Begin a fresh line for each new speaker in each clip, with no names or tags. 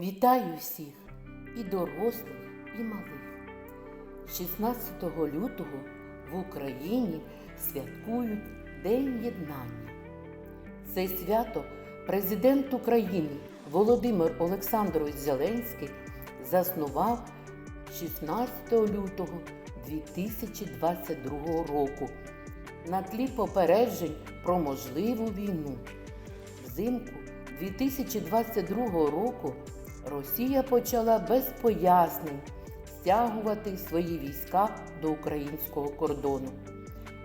Вітаю всіх і дорослих, і малих. 16 лютого в Україні святкують День Єднання. Це свято президент України Володимир Олександрович Зеленський заснував 16 лютого 2022 року на тлі попереджень про можливу війну. Взимку 2022 року Росія почала без пояснень стягувати свої війська до українського кордону.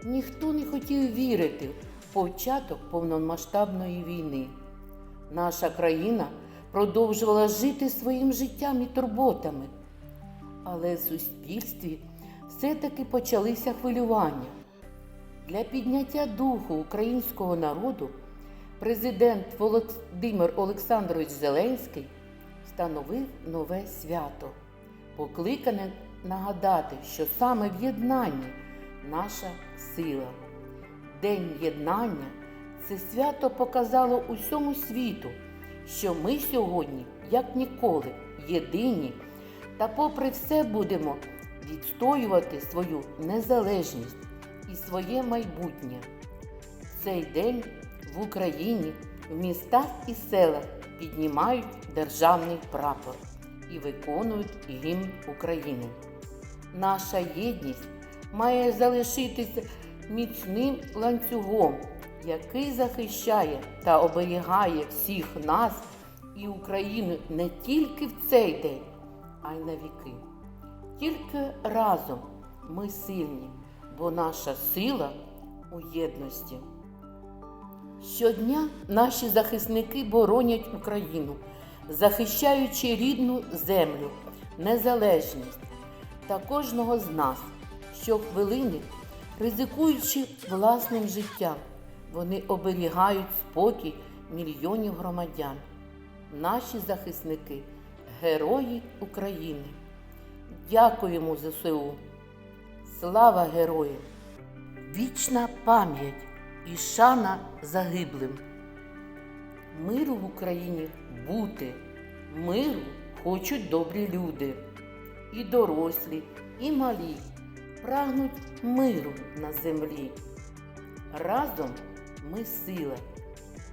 Ніхто не хотів вірити в початок повномасштабної війни. Наша країна продовжувала жити своїм життям і турботами. Але в суспільстві все-таки почалися хвилювання. Для підняття духу українського народу президент Володимир Олександрович Зеленський встановив нове свято, покликане нагадати, що саме в єднанні наша сила. День єднання це свято показало усьому світу, що ми сьогодні, як ніколи, єдині та попри все будемо відстоювати свою незалежність і своє майбутнє. Цей день в Україні в містах і селах піднімають державний прапор і виконують гімн України. Наша єдність має залишитися міцним ланцюгом, який захищає та оберігає всіх нас і Україну не тільки в цей день, а й на віки. Тільки разом ми сильні, бо наша сила у єдності. Щодня наші захисники боронять Україну, захищаючи рідну землю, незалежність та кожного з нас, щохвилини, ризикуючи власним життям, вони оберігають спокій мільйонів громадян. Наші захисники герої України. Дякуємо ЗСУ. Слава героям! Вічна пам'ять і шана загиблим. Миру в Україні бути, миру хочуть добрі люди. І дорослі, і малі прагнуть миру на землі. Разом ми сила.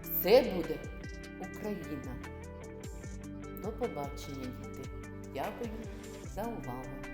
Все буде Україна. До побачення, діти. Дякую за увагу.